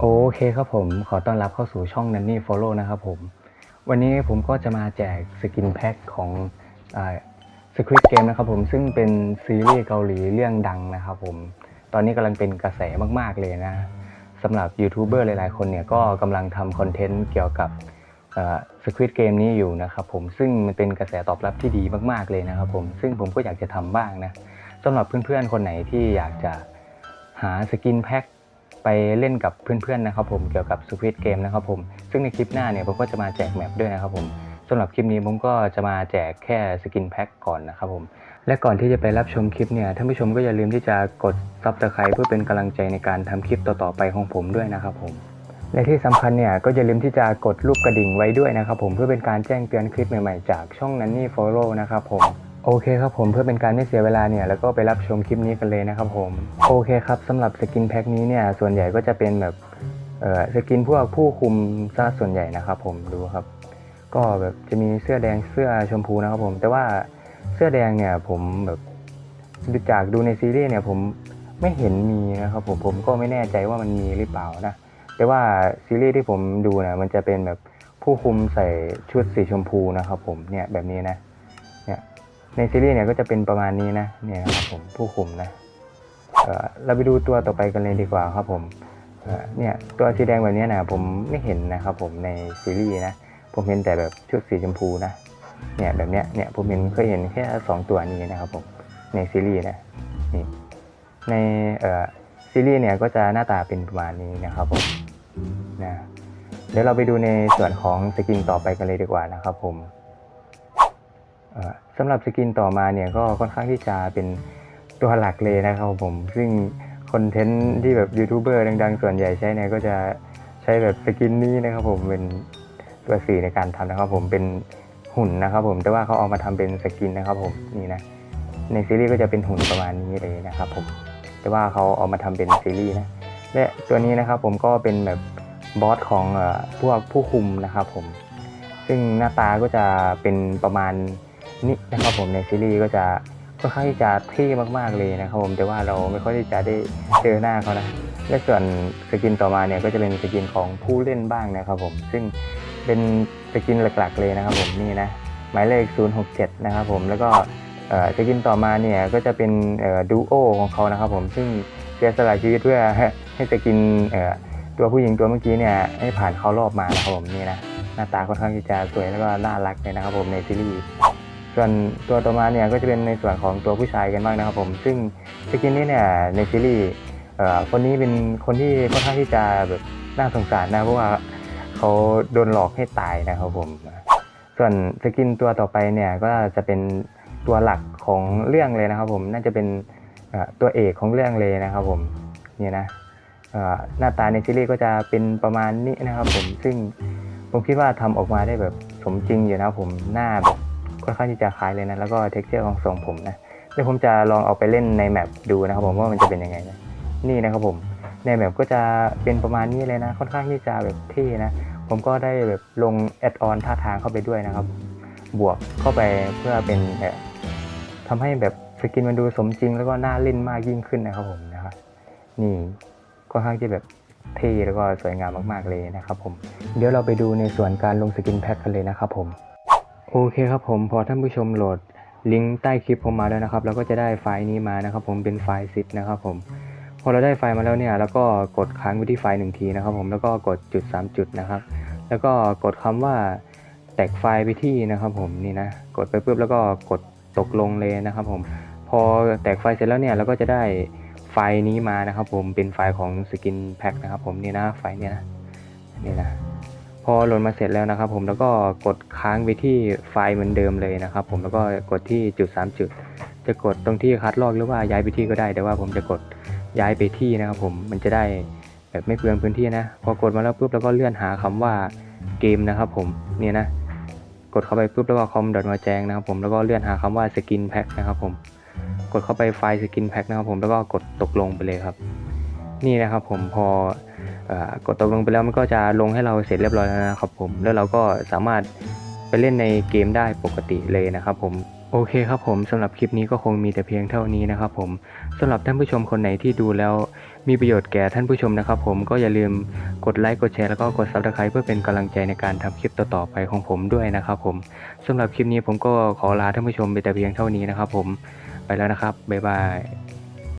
โอเคครับผมขอต้อนรับเข้าสู่ช่อง Nanny Follow นะครับผม วันนี้ผมก็จะมาแจกสกินแพ็คของสควิตเกมนะครับผมซึ่งเป็นซีรีส์เกาหลีเรื่องดังนะครับผม ตอนนี้กำลังเป็นกระแสมาก ๆ เลยนะสำหรับยูทูบเบอร์หลาย ๆ คนเนี่ยก็กำลังทำคอนเทนต์เกี่ยวกับสควิตเกมนี้อยู่นะครับผมซึ่งมันเป็นกระแสตอบรับที่ดีมาก ๆ เลยนะครับผม ซึ่งผมก็อยากจะทำบ้างนะสำหรับเพื่อน ๆ คนไหนที่อยากจะหาสกินแพ็ค ไปเล่นกับเพื่อนๆนะครับผมเกี่ยวกับ Squid Game นะครับผมซึ่งในคลิปหน้าเนี่ยผมก็จะมาแจกแมปด้วยนะครับผมสำหรับคลิปนี้ผมก็จะมาแจกแค่สกินแพ็คก่อนนะครับผมและก่อนที่จะไปรับชมคลิปเนี่ยท่านผู้ชมก็อย่าลืมที่จะกด Subscribe เพื่อเป็นกำลังใจในการทำคลิปต่อๆไปของผมด้วยนะครับผมและที่สำคัญเนี่ยก็อย่าลืมที่จะกดรูปกระดิ่งไว้ด้วยนะครับผมเพื่อเป็นการแจ้งเตือนคลิปใหม่ๆ จากช่อง Nanny Follow นะครับผม โอเคครับผมเพื่อเป็นการไม่เสียเวลาเนี่ยแล้วก็ไปรับชมคลิปนี้กันเลยนะครับผมโอเคครับสำหรับสกินแพ็คนี้เนี่ยส่วนใหญ่ก็จะเป็นแบบเออสกินพวกผู้คุมซะส่วนใหญ่นะครับผมดูครับ ก็แบบจะมีเสื้อแดงเสื้อชมพูนะครับผม แต่ว่าเสื้อแดงเนี่ยผมแบบดูจากดูในซีรีส์เนี่ยผมไม่เห็นมีนะครับผมผมก็ไม่แน่ใจว่ามันมีหรือเปล่านะแต่ว่าซีรีส์ที่ผมดูนี่ยมันจะเป็นแบบผู้คุมใส่ชุดสีชมพูนะครับผมเนี่ยแบบนี้นะ ในซีรีส์เนี่ยก็จะเป็นประมาณนี้นะเนี่ยนะครับผมผู้คุมนะเราไปดูตัวต่อไปกันเลยดีกว่าครับผมเนี่ยตัวสีแดงแบบนี้นะผมไม่เห็นนะครับผมในซีรีส์นะผมเห็นแต่แบบชุดสีชมพูนะเนี่ยแบบเนี้ยเนี่ยผมเห็นเคยเห็นแค่สองตัวนี้นะครับผมในซีรีส์นะนี่ในเอ่อซีรีส์เนี่ยก็จะหน้าตาเป็นประมาณนี้นะครับผมนะเดี๋ยวเราไปดูในส่วนของสกินต่อไปกันเลยดีกว่านะครับผม สำหรับสกินต่อมาเนี่ยก็ค่อนข้างที่จะเป็นตัวหลักเลยนะครับผม ซึ่งคอนเทนต์ที่แบบยูทูบเบอร์ดังๆ ส่วนใหญ่ใช้เนี่ยก็จะใช้แบบสกินนี้นะครับผมเป็นตัวสีในการทำนะครับผมเป็นหุ่นนะครับผมแต่ว่าเขาเอามาทำเป็นสกินนะครับผมนี่นะในซีรีส์ก็จะเป็นหุ่นประมาณนี้เลยนะครับผมแต่ว่าเขาเอามาทำเป็นซีรีส์นะและตัวนี้นะครับผมก็เป็นแบบบอสของพวกผู้คุมนะครับผมซึ่งหน้าตาก็จะเป็นประมาณ นี้นะครับผมในซีรีส์ก็จะค่อนข้างที่จะเท่มากๆเลยนะครับผมแต่ว่าเราไม่ค่อยที่จะได้เจอหน้าเขานะและส่วนสกินต่อมาเนี่ยก็จะเป็นสกินของผู้เล่นบ้างนะครับผมซึ่งเป็นสกินหลักๆเลยนะครับผมนี่นะหมายเลข 067 นะครับผมแล้วก็สกินต่อมาเนี่ยก็จะเป็นดูโอของเขานะครับผมซึ่งเสียสละชีวิตเพื่อให้สกินตัวผู้หญิงตัวเมื่อกี้เนี่ยให้ผ่านเข้ารอบมานะครับผมนี่นะหน้าตาค่อนข้างที่จะสวยแล้วก็น่ารักเลยนะครับผมในซีรีส์ ส่วนตัวต่อมาเนี่ยก็จะเป็นในส่วนของตัวผู้ชายกันบ้างนะครับผม ซึ่งสกินนี้เนี่ยในซีรีส์คนนี้เป็นคนที่ค่อนข้างที่จะแบบน่าสงสารนะเพราะว่าเขาโดนหลอกให้ตายนะครับผม ส่วนสกินตัวต่อไปเนี่ยก็จะเป็นตัวหลักของเรื่องเลยนะครับผมน่าจะเป็นตัวเอกของเรื่องเลยนะครับผมนี่นะหน้าตาในซีรีส์ก็จะเป็นประมาณนี้นะครับผมซึ่งผมคิดว่าทำออกมาได้แบบสมจริงอยู่นะผมหน้าแบบ ค่อนข้างที่จะคล้ายเลยนะ แล้วก็เท็กเจอร์ของทรงผมนะเดี๋ยวผมจะลองเอาไปเล่นในแมปดูนะครับผมว่ามันจะเป็นยังไงนะนี่นะครับผมในแมปก็จะเป็นประมาณนี้เลยนะ ค่อนข้างที่จะแบบเท่นะ ผมก็ได้แบบลงแอดออนท่าทางเข้าไปด้วยนะครับ บวกเข้าไปเพื่อเป็นแบบทำให้แบบสกินมันดูสมจริง แล้วก็น่าเล่นมากยิ่งขึ้นนะครับผมนะครับนี่ค่อนข้างที่แบบเท่แล้วก็สวยงามมากๆเลยนะครับผม เดี๋ยวเราไปดูในส่วนการลงสกินแพ็คกันเลยนะครับผม โอเคครับผมพอท่านผู้ชมโหลดลิงก์ใต้คลิปผมมาแล้วนะครับเราก็จะได้ไฟล์นี้มานะครับ ผมเป็นไฟล์ zip นะครับผมพอเราได้ไฟล์มาแล้วเนี่ยแล้วก็กดค้างไว้ที่ไฟล์หนึ่งทีนะครับ ผมแล้วก็กดจุด 3 จุดนะครับ แล้วก็กดคำว่าแตกไฟล์ไปที่นะครับ ผมนี่นะกดไปปุ๊บแล้วก็กดตกลงเลยนะครับ ผมพอแตกไฟล์เสร็จแล้วเนี่ยเราก็จะได้ไฟล์นี้มานะครับ ผมเป็นไฟล์ของสกินแพ็คนะครับ ผมนี่นะไฟล์เนี่ยนะนี่นะ พอโหลดมาเสร็จแล้วนะครับ ผมแล้วก็กดค้างไปที่ไฟล์เหมือนเดิมเลยนะครับ ผมแล้วก็กดที่จุด 3 จุด จะกดตรงที่คัดลอกหรือว่าย้ายไปที่ก็ได้แต่ว่าผมจะกดย้ายไปที่นะครับ ผมมันจะได้แบบไม่เปลืองพื้นที่นะ พอกดมาแล้วปุ๊บแล้วก็เลื่อนหาคำว่าเกมนะครับ ผมเนี่ยนะ กดเข้าไปปุ๊บแล้วก็คอมดอทมาแจ้งนะครับ ผมแล้วก็เลื่อนหาคำว่าสกินแพ็คนะครับ ผมกดเข้าไปไฟล์สกินแพ็คนะครับ ผมแล้วก็กดตกลงไปเลยครับ นี่นะครับ ผมพอ กดตกลงไปแล้วมันก็จะลงให้เราเสร็จเรียบร้อยแล้วนะครับผม แล้วเราก็สามารถไปเล่นในเกมได้ปกติเลยนะครับผมโอเคครับผมสำหรับคลิปนี้ก็คงมีแต่เพียงเท่านี้นะครับผมสำหรับท่านผู้ชมคนไหนที่ดูแล้ว มีประโยชน์แก่ท่านผู้ชมนะครับผมก็อย่าลืมกดไลค์กดแชร์แล้วก็กด Subscribe เพื่อเป็นกำลังใจในการทำคลิปต่อๆไปของผมด้วยนะครับผมสำหรับคลิปนี้ผมก็ขอลาท่านผู้ชมไปแต่เพียงเท่านี้นะครับผมไปแล้วนะครับบ๊ายบาย